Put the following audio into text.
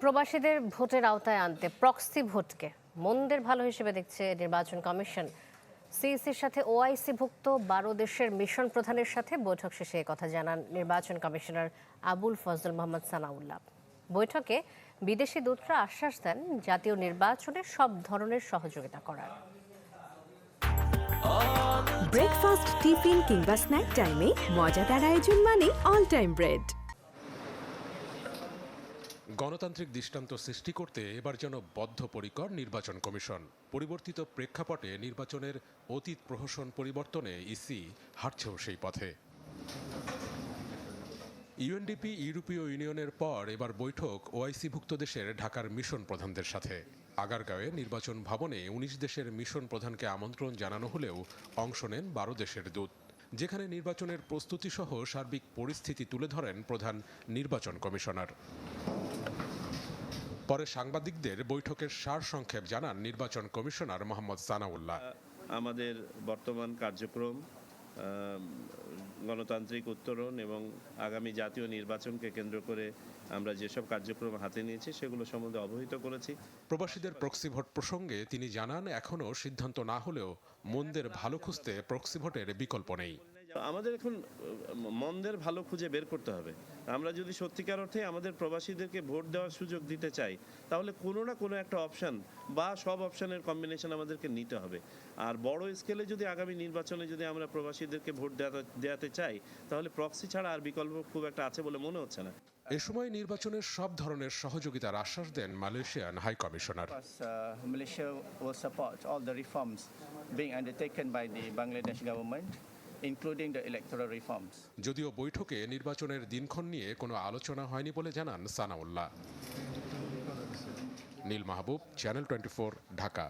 প্রবাসীদের ভোটের আওতায় আনতে প্রক্সি ভোটকে মন্দের ভালো হিসেবে দেখছে নির্বাচন কমিশন। সিইসির সাথে ওআইসিভুক্ত বারো দেশের মিশন প্রধানের সাথে বৈঠক শেষে কথা জানান নির্বাচন কমিশনার আবুল ফজল মোহাম্মদ সানাউল্লাহ। বৈঠকে বিদেশি দূতরা আশ্বাস দেন জাতীয় নির্বাচনে সব ধরনের সহযোগিতা করার। ব্রেকফাস্ট টিফিন কিংবা স্ন্যাক টাইমে মজাদার আয়োজন মানে অল টাইম ব্রেড গণতান্ত্রিক দৃষ্টান্ত সৃষ্টি করতে এবার যেন বদ্ধপরিকর নির্বাচন কমিশন। পরিবর্তিত প্রেক্ষাপটে নির্বাচনের অতীত প্রহসন পরিবর্তনে ইসি হাঁটছেও সেই পথে। ইউএনডিপি, ইউরোপীয় ইউনিয়নের পর এবার বৈঠক ওআইসিভুক্ত দেশের ঢাকার মিশন প্রধানদের সাথে। আগারগাঁওয়ে নির্বাচন ভবনে উনিশ দেশের মিশন প্রধানকে আমন্ত্রণ জানানো হলেও অংশ নেন বারো দেশের দূত। যেখানে নির্বাচনের প্রস্তুতি সহ সার্বিক পরিস্থিতি তুলে ধরেন প্রধান নির্বাচন কমিশনার। পরে সাংবাদিকদের বৈঠকের সার সংক্ষেপ জানান নির্বাচন কমিশনার মোহাম্মদ সানাউল্লাহ। আমাদের বর্তমান কার্যক্রম গণতান্ত্রিক উত্তরণ এবং আগামী জাতীয় নির্বাচনকে কেন্দ্র করে আমরা যেসব কার্যক্রম হাতে নিয়েছি, সেগুলো সম্বন্ধে অবহিত করেছি। প্রবাসীদের প্রক্সি ভোট প্রসঙ্গে তিনি জানান, এখনও সিদ্ধান্ত না হলেও মন্দের ভালো খুঁজতে প্রক্সি ভোটের বিকল্প নেই। আমাদের এখন মন্দের ভালো খুঁজে বের করতে হবে। আমরা যদি সত্যিকার অর্থে আমাদের প্রবাসীদেরকে ভোট দেওয়ার সুযোগ দিতে চাই তাহলে কোনো না কোনো একটা অপশান বা সব অপশানের কম্বিনেশন আমাদেরকে নিতে হবে। আর বড় স্কেলে যদি আগামী নির্বাচনে যদি আমরা প্রবাসীদেরকে ভোট দেওয়াতে- চাই তাহলে প্রক্সি ছাড়া আর বিকল্প খুব একটা আছে বলে মনে হচ্ছে না। এ সময় নির্বাচনের সব ধরনের সহযোগিতার আশ্বাস দেন Malaysian high commissioner. Malaysia will support all the reforms being undertaken by the Bangladesh government, including the electoral reforms. যদিও বৈঠকে নির্বাচনের দিনক্ষণ নিয়ে কোনো আলোচনা হয়নি বলে জানান সানাউল্লাহ নীল মাহবুব চ্যানেল টোয়েন্টি ঢাকা